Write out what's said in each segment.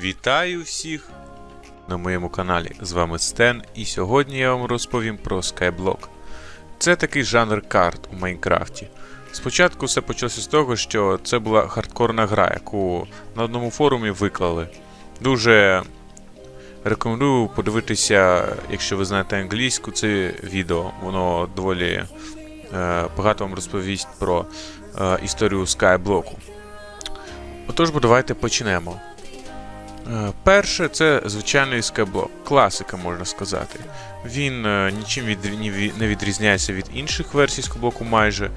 Вітаю всіх на моєму каналі. З вами Стен, і сьогодні я вам розповім про Skyblock. Це такий жанр карт у Майнкрафті. Спочатку все почалося з того, що це була хардкорна гра, яку на одному форумі виклали. Дуже рекомендую подивитися, якщо ви знаєте англійську, це відео. Воно доволі е, багато вам розповість про е, історію Skyblock. Отож, бо давайте почнемо. Е, Перше, це звичайний скайблок, класика, можна сказати. Він е, нічим не відрізняється від інших версій скайблоку майже.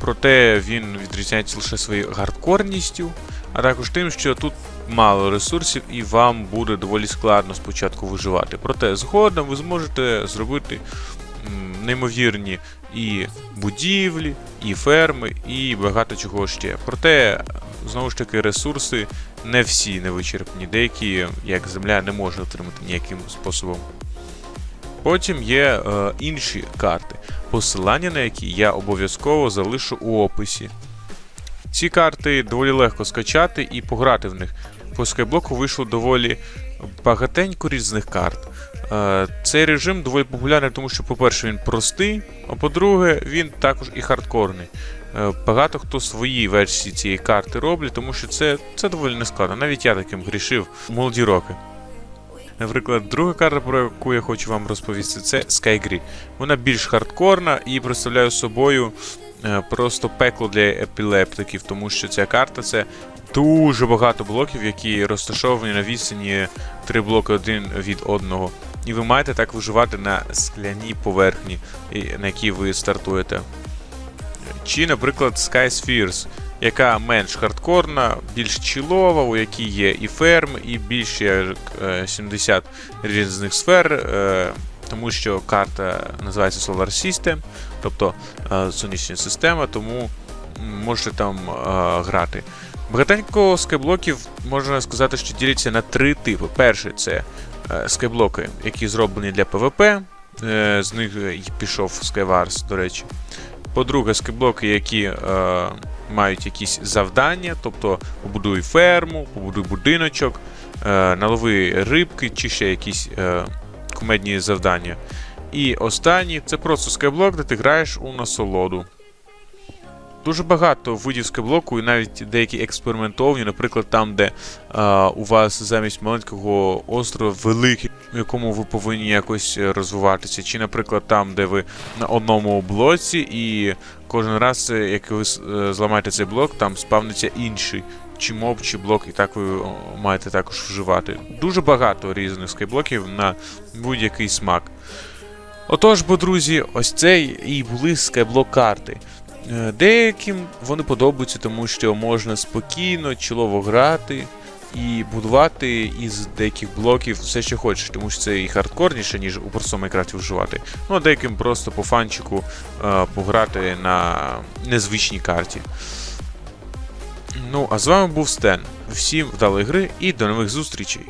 Проте він відрізняється лише своєю гардкорністю, а також тим, що тут мало ресурсів і вам буде доволі складно спочатку виживати. Проте згодом ви зможете зробити неймовірні і будівлі, і ферми, і багато чого ще. Проте, знову ж таки, ресурси не всі не вичерпні, деякі, як земля, не може отримати ніяким способом. Потім є е, інші карти, посилання на які я обов'язково залишу у описі. Ці карти доволі легко скачати і пограти в них. По скайблоку вийшло доволі багатенько різних карт. Е, Цей режим доволі популярний, тому що, по-перше, він простий, а по-друге, він також і хардкорний. Е, Багато хто свої версії цієї карти роблять, тому що це, це доволі нескладно. Навіть я таким грішив в молоді роки. Наприклад, друга карта, про яку я хочу вам розповісти, це Skygrid. Вона більш хардкорна і представляє собою е, просто пекло для епілептиків, тому що ця карта це дуже багато блоків, які розташовані на відстані три блоки один від одного. І ви маєте так виживати на скляній поверхні, на якій ви стартуєте. Чи, наприклад, Sky Spheres, яка менш хардкорна, більш чілова, у якій є і ферми, і більше е, 70 різних сфер, е, тому що карта називається Solar System, тобто е, сонячна система, тому можете там е, грати. Багатенько скайблоків можна сказати, що діляться на три типи. Перший це скайблоки, які зроблені для PvP. Е, з них пішов Skywars, до речі. По-друге, скайблоки, які е, мають якісь завдання, тобто побудуй ферму, побудуй будиночок, е, налови рибки чи ще якісь е, кумедні завдання. І останній це просто скайблок, де ти граєш у насолоду. Дуже багато видів скайблоку, і навіть деякі експериментовні, наприклад, там, де е, у вас замість маленького острова великий, в якому ви повинні якось е, розвиватися, чи, наприклад, там, де ви на одному блоці, і кожен раз, е, як ви е, зламаєте цей блок, там спавниться інший. Чи моб, чи блок, і так ви маєте також вживати. Дуже багато різних скайблоків на будь-який смак. Отож, бо, друзі, ось це і були скайблок карти. Е, Деяким вони подобаються, тому що можна спокійно, чолово грати і будувати із деяких блоків все, що хочеш, тому що це і хардкорніше, ніж у простому Майнкрафті вживати. Ну, а деяким просто по фанчику е, пограти на незвичній карті. Ну, а з вами був Стен. Всім вдалої гри і до нових зустрічей!